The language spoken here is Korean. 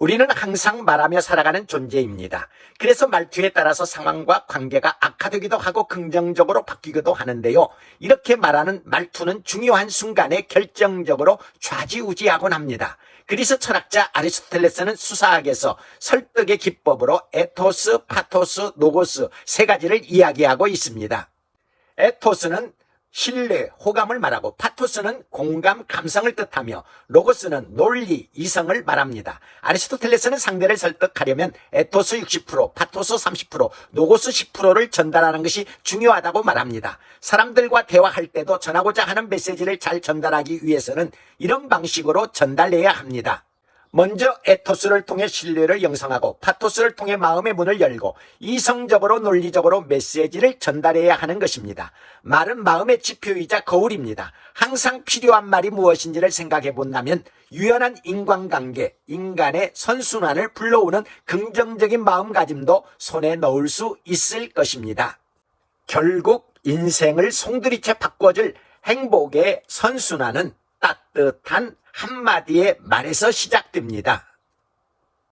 우리는 항상 말하며 살아가는 존재입니다. 그래서 말투에 따라서 상황과 관계가 악화되기도 하고 긍정적으로 바뀌기도 하는데요. 이렇게 말하는 말투는 중요한 순간에 결정적으로 좌지우지하곤 합니다. 그리스 철학자 아리스토텔레스는 수사학에서 설득의 기법으로 에토스, 파토스, 노고스 세 가지를 이야기하고 있습니다. 에토스는 신뢰, 호감을 말하고 파토스는 공감, 감성을 뜻하며 로고스는 논리, 이성을 말합니다. 아리스토텔레스는 상대를 설득하려면 에토스 60%, 파토스 30%, 노고스 10%를 전달하는 것이 중요하다고 말합니다. 사람들과 대화할 때도 전하고자 하는 메시지를 잘 전달하기 위해서는 이런 방식으로 전달해야 합니다. 먼저 에토스를 통해 신뢰를 형성하고 파토스를 통해 마음의 문을 열고 이성적으로 논리적으로 메시지를 전달해야 하는 것입니다. 말은 마음의 지표이자 거울입니다. 항상 필요한 말이 무엇인지를 생각해 본다면 유연한 인간관계, 인간의 선순환을 불러오는 긍정적인 마음가짐도 손에 넣을 수 있을 것입니다. 결국 인생을 송두리째 바꿔줄 행복의 선순환은 따뜻한 한마디의 말에서 시작됩니다.